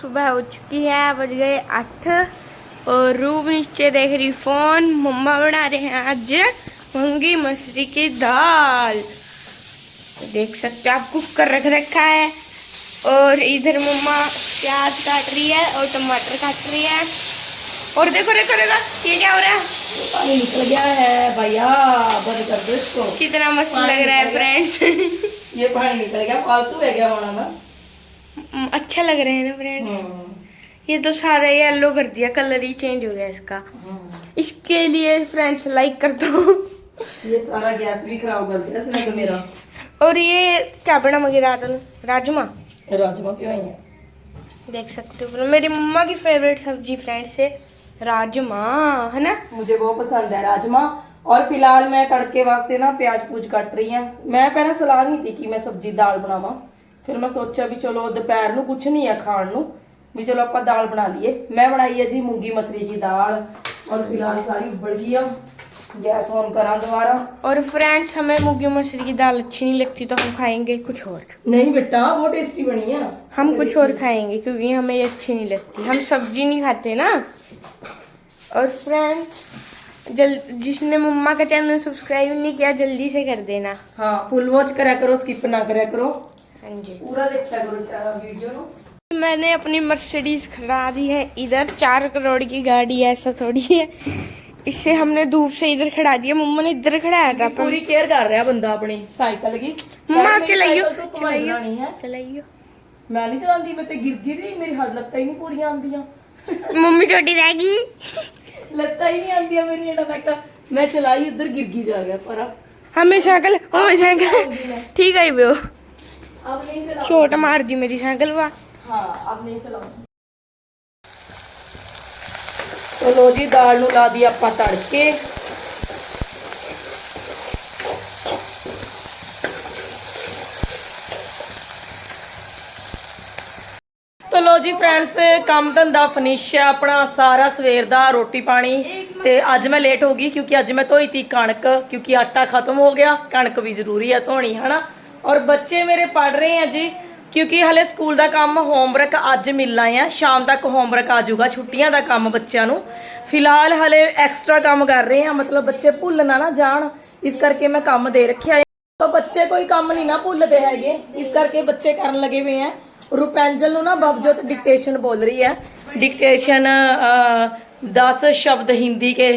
सुबह हो चुकी है बज गए आठ। और रूप नीचे देख रही फ़ोन। मम्मा बना रहे हैं आज मूँगी मछली की दाल। देख सकते हो आप कुकर रख रखा है। और इधर मम्मा प्याज काट रही है और टमाटर काट रही है। और देखो देखो देखो ये क्या हो रहा है? पानी निकल गया है भैया बंद कर दो इसको। कितना मस्त लग रहा है फ्रेंड्स ये पानी निकल गया फालतू है क्या होना ना हम्म, अच्छा लग रहे हैं ना फ्रेंड्स। हाँ। ये तो सारा येलो कर दिया कलर ही चेंज हो गया इसका। हाँ। इसके लिए फ्रेंड्स लाइक कर दो। ये सारा गैस भी खराब कर दिया इसने तो मेरा। और ये क्या बना मगे राजन? राजमा? राजमा क्यों है? देख सकते हो। मेरी मम्मा की फेवरेट सब्ज़ी फ्रेंड्स से राजमा है ना? मुझे बहुत पसंद है राजमा। और फ़िलहाल मैं तड़के वास्ते ना प्याज पूज कट रही हैं। मैं पहले सलाह नहीं थी कि मैं सब्ज़ी दाल बनावा। ਫਿਰ ਮੈਂ ਸੋਚਿਆ ਵੀ ਚਲੋ ਦੁਪਹਿਰ ਨੂੰ ਕੁਝ ਨਹੀਂ ਆ ਖਾਣ ਨੂੰ ਵੀ ਚਲੋ ਆਪਾਂ ਦਾਲ ਬਣਾ ਲਈਏ ਮੈਂ ਬਣਾਈ ਹੈ ਜੀ ਮੂੰਗੀ ਮਸਰੀ ਦੀ ਦਾਲ ਔਰ ਫਿਲਹਾਲ ਸਾਰੀ ਉਬਲ ਗਈ ਆ ਗੈਸ ਔਨ ਕਰਾਂ ਦੁਬਾਰਾ और फ्रेंड्स हमें मूंगी मछली की दाल अच्छी नहीं लगती तो हम खाएंगे कुछ और नहीं बेटा बहुत टेस्टी बनी है हम कुछ और खाएंगे क्योंकि हमें ये अच्छी नहीं लगती हम सब्जी नहीं खाते ना और फ्रेंड्स जल जिसने मम्मा का चैनल सब्सक्राइब नहीं किया जल्दी से कर देना हाँ फुल वॉच करा करो स्किप ना करा करो हाँ जी पूरा देखा करो सारा वीडियो नो मैंने अपनी मर्सिडीज खड़ा दी है इधर चार करोड़ की गाड़ी है ऐसा थोड़ी है इससे हमने धूप से इधर खड़ा दिया मम्मा ने इधर खड़ाया था पर पूरी केयर कर रहा बंदा अपनी साइकिल की मम्मा यार, मेरी चलाइयो साइकिल तो तुम्हारी चलाइयो बनानी है चलाइयो ਮੈਂ ਨਹੀਂ ਚਲਾਉਂਦੀ ਮੈਂ ਤੇ ਗਿਰ ਗਈ ਮੇਰੀ ਹੱਥ ਲੱਤਾਂ ਹੀ ਨਹੀਂ ਪੂਰੀਆਂ ਆਉਂਦੀਆਂ मम्मी छोटी रहेगी ਲੱਤਾਂ ਹੀ ਨਹੀਂ ਆਉਂਦੀਆਂ ਮੇਰੀ ਇਹਨਾਂ ਤੱਕ ਮੈਂ ਚਲਾਈ ਉਧਰ ਗਿਰ ਗਈ ਜਾ ਗਿਆ ਪਰ हमें साइकिल हमें साइकिल ठीक है वो अब नहीं चला चोट मार दी मेरी साइकिल वा हाँ अब नहीं चलाऊंगी तो लो जी दाल ਨੂੰ ਲਾ ਦੀ ਆਪਾਂ ਤੜਕੇ ਤੋ ਲੋ ਜੀ ਫਰੈਂਡਸ ਕੰਮ ਧੰਦਾ ਫਿਨਿਸ਼ ਹੈ ਆਪਣਾ ਸਾਰਾ ਸਵੇਰ ਦਾ ਰੋਟੀ ਪਾਣੀ ਤੇ ਅੱਜ ਮੈਂ ਲੇਟ ਹੋ ਗਈ ਕਿਉਂਕਿ ਅੱਜ ਮੈਂ ਧੋਈ ਤੀ ਕਣਕ ਕਿਉਂਕਿ ਆਟਾ ਖਤਮ ਹੋ ਗਿਆ ਕਣਕ ਵੀ ਜ਼ਰੂਰੀ ਹੈ ਧੋਣੀ ਹਨਾ ਔਰ ਬੱਚੇ ਮੇਰੇ ਪੜ ਰਹੇ ਆ ਜੀ, ਕਿਉਂਕਿ ਹਲੇ ਸਕੂਲ ਦਾ ਕੰਮ ਹੋਮਵਰਕ ਅੱਜ ਮਿਲਣਾ ਆ, ਸ਼ਾਮ ਤੱਕ ਹੋਮਵਰਕ ਆ ਜਾਊਗਾ, ਛੁੱਟੀਆਂ ਦਾ ਕੰਮ ਬੱਚਿਆਂ ਨੂੰ। ਫਿਲਹਾਲ ਹਲੇ ਐਕਸਟਰਾ ਕੰਮ ਕਰ ਰਹੇ ਆ, ਮਤਲਬ ਬੱਚੇ ਭੁੱਲ ਨਾ ਨਾ ਜਾਣ, ਇਸ ਕਰਕੇ ਮੈਂ ਕੰਮ ਦੇ ਰੱਖਿਆ ਹੈ ਤਾਂ ਬੱਚੇ ਕੋਈ ਕੰਮ ਨਹੀਂ ਨਾ ਭੁੱਲਦੇ ਹੈਗੇ, ਇਸ ਕਰਕੇ ਬੱਚੇ ਕਰਨ ਲੱਗੇ ਹੋਏ ਆ। ਰੂਪੈਂਜਲ ਨੂੰ ਨਾ ਬਬਜੋਤ ਡਿਕਟੇਸ਼ਨ ਬੋਲ ਰਹੀ ਹੈ ਡਿਕਟੇਸ਼ਨ 10 शब्द हिंदी के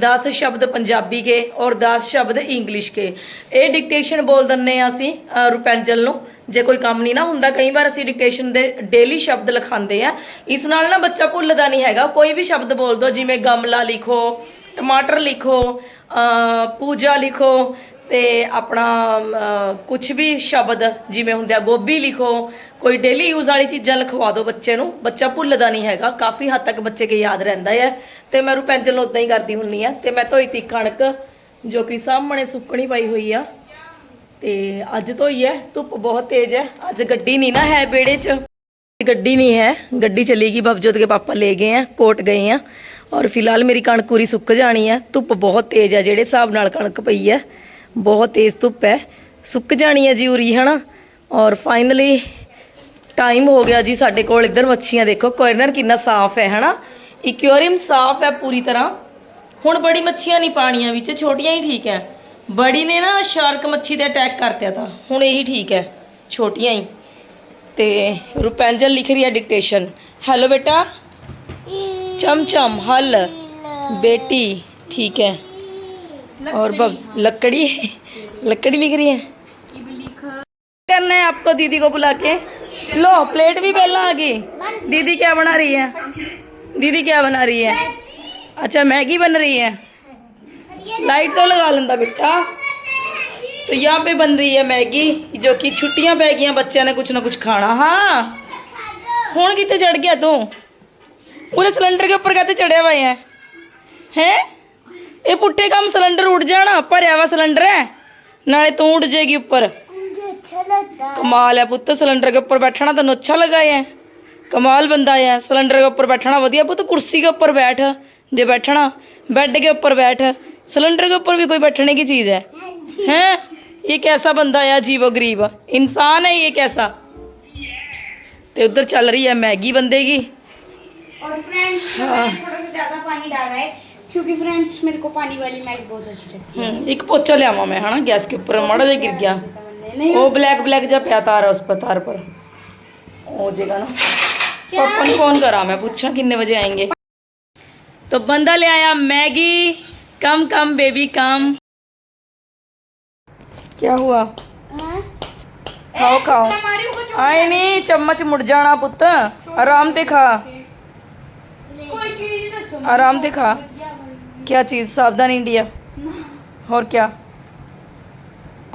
10 शब्द ਪੰਜਾਬੀ के और 10 शब्द ਇੰਗਲਿਸ਼ के ਇਹ ਡਿਕਟੇਸ਼ਨ ਬੋਲ ਦਿੰਨੇ ਆ ਅਸੀਂ ਅ, ਰੂਪੈਂਜਲ ਨੂੰ ਜੇ ਕੋਈ ਕੰਮ ਨਹੀਂ ਨਾ ਹੁੰਦਾ ਕਈ ਵਾਰ ਅਸੀਂ ਡਿਕਟੇਸ਼ਨ ਦੇ ਡੇਲੀ ਸ਼ਬਦ ਲਿਖਾਉਂਦੇ ਆ ਇਸ ਨਾਲ ਨਾ ਬੱਚਾ ਭੁੱਲਦਾ ਨਹੀਂ ਹੈਗਾ ਕੋਈ ਵੀ ਸ਼ਬਦ ਬੋਲ ਦੋ ਜਿਵੇਂ ਗਮਲਾ ਲਿਖੋ ਟਮਾਟਰ ਲਿਖੋ ਅ, ਪੂਜਾ ਲਿਖੋ ਤੇ ਆਪਣਾ ਕੁਝ ਵੀ ਸ਼ਬਦ, ਜਿਵੇਂ ਹੁੰਦੇ ਆ, ਗੋਭੀ ਲਿਖੋ, ਕੋਈ ਡੇਲੀ ਯੂਜ਼ ਵਾਲੀ ਚੀਜ਼ਾਂ ਲਿਖਵਾ ਦਿਓ ਬੱਚੇ ਨੂੰ, ਬੱਚਾ ਭੁੱਲਦਾ ਨਹੀਂ ਹੈਗਾ, ਕਾਫੀ ਹੱਦ ਤੱਕ ਬੱਚੇ ਕੇ ਯਾਦ ਰਹਿੰਦਾ ਹੈ। ਤੇ ਮੈਂ ਰੂਪੈਂਜਲ ਨੂੰ ਉਦਾਂ ਹੀ ਕਰਦੀ ਹੁੰਨੀ ਆ, ਤੇ ਮੈਂ ਧੋਈ ਤੀ ਕਣਕ, ਜੋ ਕਿ ਸਾਹਮਣੇ ਸੁੱਕਣੀ ਪਾਈ ਹੋਈ ਆ। ਤੇ ਅੱਜ ਧੋਈ ਹੈ, ਧੁੱਪ ਬਹੁਤ ਤੇਜ਼ ਹੈ, ਅੱਜ ਗੱਡੀ ਨਹੀਂ ਨਾ ਹੈ ਬੇੜੇ 'ਚ। ਗੱਡੀ ਨਹੀਂ ਹੈ, ਗੱਡੀ ਚਲੀ ਗਈ, ਬਬਜੋਤ ਕੇ ਪਾਪਾ ਲੈ ਗਏ ਆ, ਕੋਟ ਗਏ ਆ। ਔਰ ਫਿਲਹਾਲ ਮੇਰੀ ਕਣਕ ਪੂਰੀ ਸੁੱਕ ਜਾਣੀ ਹੈ ਧੁੱਪ ਬਹੁਤ ਤੇਜ਼ ਹੈ ਜਿਹੜੇ ਹਿਸਾਬ ਨਾਲ ਕਣਕ ਪਈ ਹੈ। ਬਹੁਤ ਤੇਜ਼ ਧੁੱਪ ਹੈ। ਸੁੱਕ ਜਾਣੀ ਹੈ ਜੀ ਉਰੀ ਹਨਾ? ਔਰ ਫਾਈਨਲੀ ਟਾਈਮ ਹੋ ਗਿਆ ਜੀ ਸਾਡੇ ਕੋਲ। ਇੱਧਰ ਮੱਛੀਆਂ ਦੇਖੋ ਕੋਰਨਰ ਕਿੰਨਾ ਸਾਫ਼ ਹੈ ਹਨਾ? ਇਕੁਆਰੀਅਮ ਸਾਫ਼ ਹੈ ਪੂਰੀ ਤਰ੍ਹਾਂ। ਹੁਣ ਬੜੀ ਮੱਛੀਆਂ ਨਹੀਂ ਪਾਣੀਆਂ ਵਿੱਚ ਛੋਟੀਆਂ ਹੀ ਠੀਕ ਹੈ। ਬੜੀ ਨੇ ਨਾ ਸ਼ਾਰਕ ਮੱਛੀ ਤੇ ਅਟੈਕ ਕਰਤਿਆ ਤਾਂ। ਹੁਣ ਇਹੀ ਠੀਕ ਹੈ ਛੋਟੀਆਂ ਹੀ। ਤੇ ਰੁਪੈਂਜਲ ਲਿਖ ਰਹੀ ਹੈ ਡਿਕਟੇਸ਼ਨ ਹੈਲੋ ਬੇਟਾ। ਚਮ ਚਮ ਹੱਲ। ਬੇਟੀ ਠੀਕ ਹੈ। और बब लकड़ी। लकड़ी? लिख रही है? करना है आपको दीदी को बुला के। लो प्लेट भी पहला आ गई दीदी क्या बना रही है? दीदी क्या बना रही है? अच्छा मैगी बन रही है। लाइट तो लगा लेंदा बेटा। तो यहाँ पे बन रही है मैगी जो कि छुट्टियाँ पै गई बच्चों ने कुछ ना कुछ खाना। हाँ। हूँ कितने चढ़ गया तू? पूरे सिलेंडर के ऊपर कहते चढ़े हुए हैं? हैं? ਇਹ ਪੁੱਠੇ ਕੰਮ ਸਿਲੰਡਰ ਉੱਡ ਜਾਣਾ ਭਰਿਆ ਵਾ ਸਿਲੰਡਰ ਹੈ। ਨਾਲੇ ਤੂੰ उड़ जाएगी ਉੱਪਰ। कमाल है पुत सिलेंडर के उपर बैठना तेन अच्छा लगा है कमाल बंदा है सिलेंडर के उपर बैठना वधिया पुत कुर्सी के उपर बैठ जे बैठना बैड के उपर बैठ सिलेंडर के उपर भी कोई बैठने की चीज़ है हैं ये कैसा बंदा है अजीब गरीब इंसान है ये कैसा तो उधर चल रही है मैगी बंदे की और फ्रेंड्स हाँ। थोड़ा सा ज़्यादा पानी डाला है क्योंकि फ्रेंड्स मेरे को पानी वाली मैगी बहुत अच्छी लगती है। हम्म, एक पोचा ले आवा मैं है ना? गैस के ऊपर मड़ा दे गिर गया। वो ब्लैक ब्लैक जा पे आता है उस पर तार पर। हो जाएगा ना? पापा ने फ़ोन करा मैं पूछा कितने बजे आएँगे? तो बंदा ले आया मैगी कम कम बेबी कम। क्या हुआ? हाँ? खाओ खाओ। आए नहीं चम्मच मुड़ जाना पुत आराम दिखा आराम दिखा क्या चीज सावधान इंडिया और क्या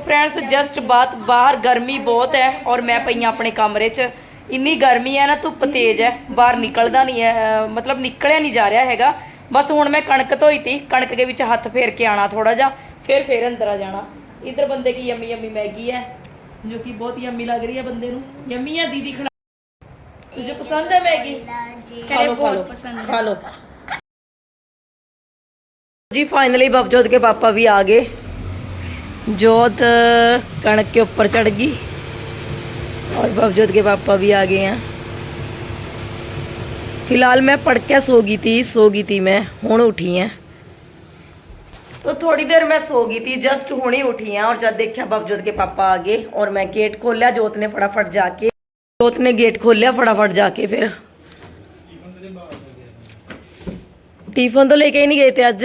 फ्रेंड्स जस्ट बात बाहर गर्मी बहुत है और मैं पई अपने कमरे च ਇੰਨੀ ਗਰਮੀ ਹੈ ਨਾ ਧੁੱਪ ਤੇਜ਼ ਹੈ ਬਾਹਰ ਨਿਕਲਦਾ ਨਹੀਂ ਹੈ ਮਤਲਬ ਨਿਕਲਿਆ ਨਹੀਂ ਜਾ ਰਿਹਾ ਹੈਗਾ। ਬਸ ਹੁਣ ਮੈਂ ਕਣਕ ਧੋਈ ਤੀ ਕਣਕ ਦੇ ਵਿੱਚ ਹੱਥ ਫੇਰ ਕੇ ਆਣਾ ਥੋੜਾ ਜਿਹਾ ਫਿਰ ਫੇਰ ਅੰਦਰ ਆ ਜਾਣਾ। ਇਧਰ ਬੰਦੇ ਕੀ ਯੰਮੀ ਯੰਮੀ ਮੈਗੀ ਹੈ ਜੋ ਕਿ ਬਹੁਤ ਯੰਮੀ ਲੱਗ ਰਹੀ ਹੈ ਬੰਦੇ ਨੂੰ। ਯੰਮੀ ਹੈ ਦੀਦੀ ਖਿਲਾ ਤੁਝੇ ਪਸੰਦ ਹੈ ਮੈਗੀ? ਖਾ ਲੋ ਖਾ ਲੋ जी फाइनली बबजोत के पापा भी आ गए। जोत कणक के ऊपर चढ़ गई और बबजोत के पापा भी आ गए हैं। फ़िलहाल मैं पढ़ के सो गई थी, सो गई थी मैं हूँ उठी हैं। तो थोड़ी देर मैं सो गई थी, जस्ट हुणी उठी हैं और जब देखा बबजोत के पापा आ गए और मैं गेट खोलिया, जोत ने फटाफट जाके, जोत ने गेट खोलिया फटाफट जाके फिर। टिफ़िन तो लेके ही नहीं गए थे आज?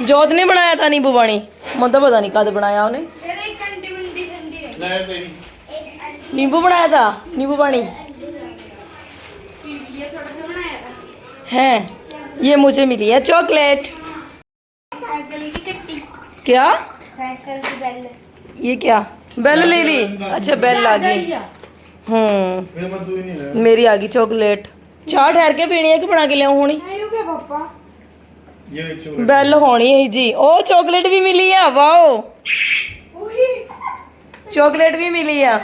जोत ने बनाया था नींबू पानी? मत पता नहीं कद बनाया उन्हें। नींबू बनाया था? नींबू पानी? है ये मुझे मिली है चॉकलेट। क्या? ये क्या? बेल ले ली। अच्छा बेल आ गई। हम्म। मेरी आ गई चॉकलेट। चाह ठहर के पीनी है कि बना के लिया हूँ हो गया पापा ਬੈਲ ਹੋਣੀ ਹੈ ਜੀ ਉਹ ਚਾਕਲੇਟ ਵੀ ਮਿਲੀ ਆ ਵਾਓ ਚਾਕਲੇਟ ਵੀ ਮਿਲੀ ਆ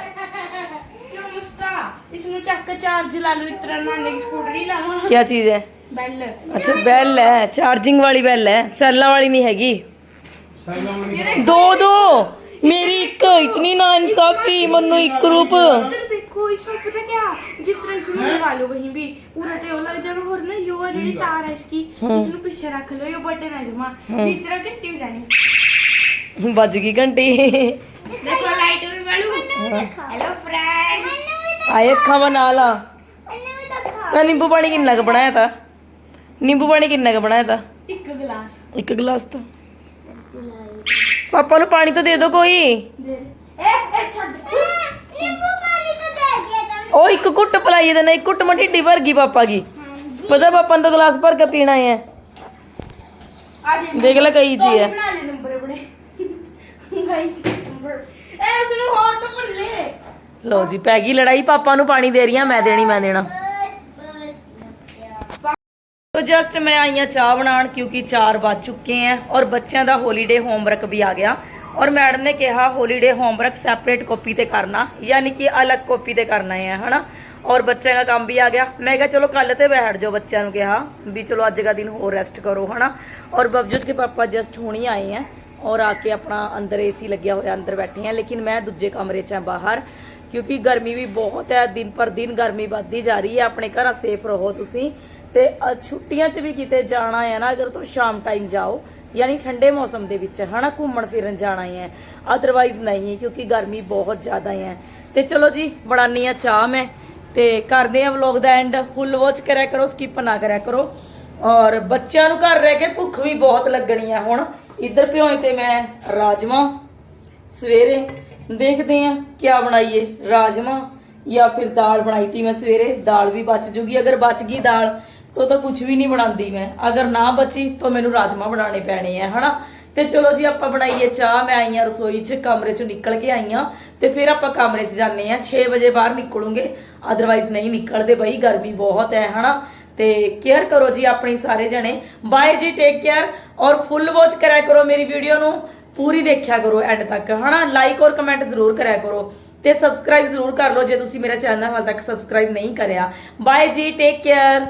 क्यों मुस्ता इसमें चक के चार्ज ला लो इतना नाने की स्कूटरी लावा ਕੀ ਚੀਜ਼ ਹੈ बेल ਅੱਛਾ ਬੈਲ ਹੈ ਚਾਰਜਿੰਗ ਵਾਲੀ ਬੈਲ ਹੈ ਸੈੱਲਾਂ ਵਾਲੀ ਨਹੀਂ ਹੈਗੀ ਦੋ ਦੋ ਮੇਰੀ ਇੱਕ ਇਤਨੀ ਨਾ ਇਨਸਾਫੀ ਮੈਨੂੰ ਇੱਕ ਰੂਪ इधर देखो इसमें पता क्या जितना इसमें लगा लो कहीं भी पूरा तो अलग जगह और ना यो वाली तार है इसकी इसमें पीछे रख लो यो बटन है जमा इतना कट्टी भी जानी ਵੱਜ ਗਈ ਘੰਟੀ देखो लाइट भी बड़ू हेलो फ्रेंड्स ਆਏ ਅੱਖਾਂ ਬਣਾ ਲਾ ਤਾਂ ਨਿੰਬੂ ਪਾਣੀ ਕਿੰਨਾ ਕੁ ਬਣਾਇਆ ਤਾ ਨਿੰਬੂ ਪਾਣੀ ਕਿੰਨਾ ਕੁ ਬਣਾਇਆ ਤਾ एक गिलास ਇੱਕ ਗਲਾਸ ਤਾਂ ਪਾਪਾ ਨੂੰ ਪਾਣੀ ਤਾਂ ਦੇ ਦਿਓ ਕੋਈ दे ए ए छोड़ ਉਹ ਇੱਕ ਘੁੱਟ ਪਲਾਈ ਦੇ ਨਾਲ ਇੱਕ ਘੁੱਟ ਮਟਿੱਡੀ ਭਰ ਗਈ ਪਾਪਾ ਕੀ। ਪਤਾ ਪਾਪਾ ਨੂੰ ਗਲਾਸ ਭਰ ਕੇ ਪੀਣਾ ਹੈ ਦੇਖ ਲੈ ਕਈ ਜੀ ਹੈ। ਲੋ ਜੀ ਪੈ ਗਈ ਲੜਾਈ ਪਾਪਾ ਨੂੰ ਪਾਣੀ ਦੇ ਰਹੀਆਂ ਮੈਂ ਦੇਣੀ ਮੈਂ ਦੇਣਾ। ਤੋ ਜਸਟ ਮੈਂ ਆਈ ਆ ਚਾਹ ਬਣਾਉਣ ਕਿਉਂਕਿ 4 ਵੱਜ ਚੁੱਕੇ ਆ ਔਰ ਬੱਚਿਆਂ ਦਾ ਹੌਲੀਡੇ ਹੋਮਵਰਕ ਵੀ ਆ ਗਿਆ। और मैडम ने कहा होलीडे होमवर्क सैपरेट कॉपी पर करना, यानी कि अलग कॉपी पर करना है है ना? और बच्चे का काम भी आ गया। मैं क्या चलो, कल तो बैठ जाओ, बच्चों को कहा, भी चलो अज का दिन हो रैसट करो, है ना? और बावजूद के पापा जस्ट हूँ ही आए हैं और आके अपना अंदर ए सी लग्या हो अंदर बैठी हैं। लेकिन मैं दूजे कमरे च बाहर, क्योंकि गर्मी भी बहुत है, दिन पर दिन गर्मी बढ़ती जा रही है। अपने घर सेफ़ रहो तुम तो छुट्टिया भी कितने जाना है ना, अगर तो शाम टाइम जाओ। ਯਾਨੀ ਠੰਡੇ ਮੌਸਮ ਦੇ ਵਿੱਚ, ਹਨਾ, ਘੁੰਮਣ ਫਿਰਨ ਜਾਣਾ ਹੈ ਅਦਰਵਾਈਜ਼ ਨਹੀਂ, ਕਿਉਂਕਿ ਗਰਮੀ ਬਹੁਤ ਜ਼ਿਆਦਾ ਹੈ। ਤੇ ਚਲੋ ਜੀ ਬਣਾਨੀ ਆ ਚਾਹ ਮੈਂ, ਤੇ ਕਰਦੇ ਆ ਵਲੌਗ ਦਾ ਐਂਡ ਫੁੱਲ ਵਾਚ ਕਰਿਆ ਕਰੋ ਸਕਿਪ ਨਾ ਕਰਿਆ ਕਰੋ। ਔਰ ਬੱਚਿਆਂ ਨੂੰ ਘਰ ਰਹਿ ਕੇ ਭੁੱਖ ਵੀ ਬਹੁਤ ਲੱਗਣੀ ਆ ਹੁਣ। ਇੱਧਰ ਭਿਓਏ ਤੇ ਮੈਂ ਰਾਜਮਾ, ਸਵੇਰੇ ਦੇਖਦੇ ਆ ਕਿਆ ਬਣਾਈਏ, ਰਾਜਮਾ ਜਾਂ ਫਿਰ ਦਾਲ ਬਣਾਈ ਤੀ ਮੈਂ ਸਵੇਰੇ। ਦਾਲ ਵੀ ਬਚ ਜੂਗੀ, ਅਗਰ ਬਚ ਗਈ ਦਾਲ ਤੋ ਤਾਂ ਕੁਝ ਵੀ ਨਹੀਂ ਬਣਾਉਂਦੀ ਮੈਂ। ਅਗਰ ਨਾ ਬਚੀ ਤਾਂ ਮੈਨੂੰ ਰਾਜਮਾ ਬਣਾਉਣੇ ਪੈਣੇ ਆ, ਹਨਾ? ਤੇ ਚਲੋ ਜੀ, ਆਪਾਂ ਬਣਾਈਏ ਚਾਹ। ਮੈਂ ਆਈ ਆ ਰਸੋਈ 'ਚ, ਕਮਰੇ 'ਚੋਂ ਨਿਕਲ ਕੇ ਆਈ ਆ। ਤੇ ਫਿਰ ਆਪਾਂ ਕਮਰੇ 'ਚ ਜਾਂਦੇ ਆ। 6 ਵਜੇ ਬਾਹਰ ਨਿਕਲੂਗੇ। ਅਦਰਵਾਈਜ਼ ਨਹੀਂ ਨਿਕਲਦੇ ਬਈ, ਗਰਮੀ ਬਹੁਤ ਹੈ, ਹਨਾ? ਤੇ ਕੇਅਰ ਕਰੋ ਜੀ ਆਪਣੀ ਸਾਰੇ ਜਣੇ। ਬਾਏ ਜੀ ਟੇਕ ਕੇਅਰ ਔਰ ਫੁੱਲ ਵਾਚ ਕਰਿਆ ਕਰੋ ਮੇਰੀ ਵੀਡੀਓ ਨੂੰ। ਪੂਰੀ ਦੇਖਿਆ ਕਰੋ ਐਂਡ ਤੱਕ, ਹਨਾ? ਲਾਈਕ ਔਰ ਕਮੈਂਟ ਜ਼ਰੂਰ ਕਰਿਆ ਕਰੋ। ਤੇ ਸਬਸਕ੍ਰਾਈਬ ਜ਼ਰੂਰ ਕਰ ਲਓ ਜੇ ਤੁਸੀਂ ਮੇਰਾ ਚੈਨਲ ਹਾਲ ਤੱਕ ਸਬਸਕ੍ਰਾਈਬ ਨਹੀਂ ਕਰਿਆ। ਬਾਏ ਜੀ ਟੇਕ ਕੇਅਰ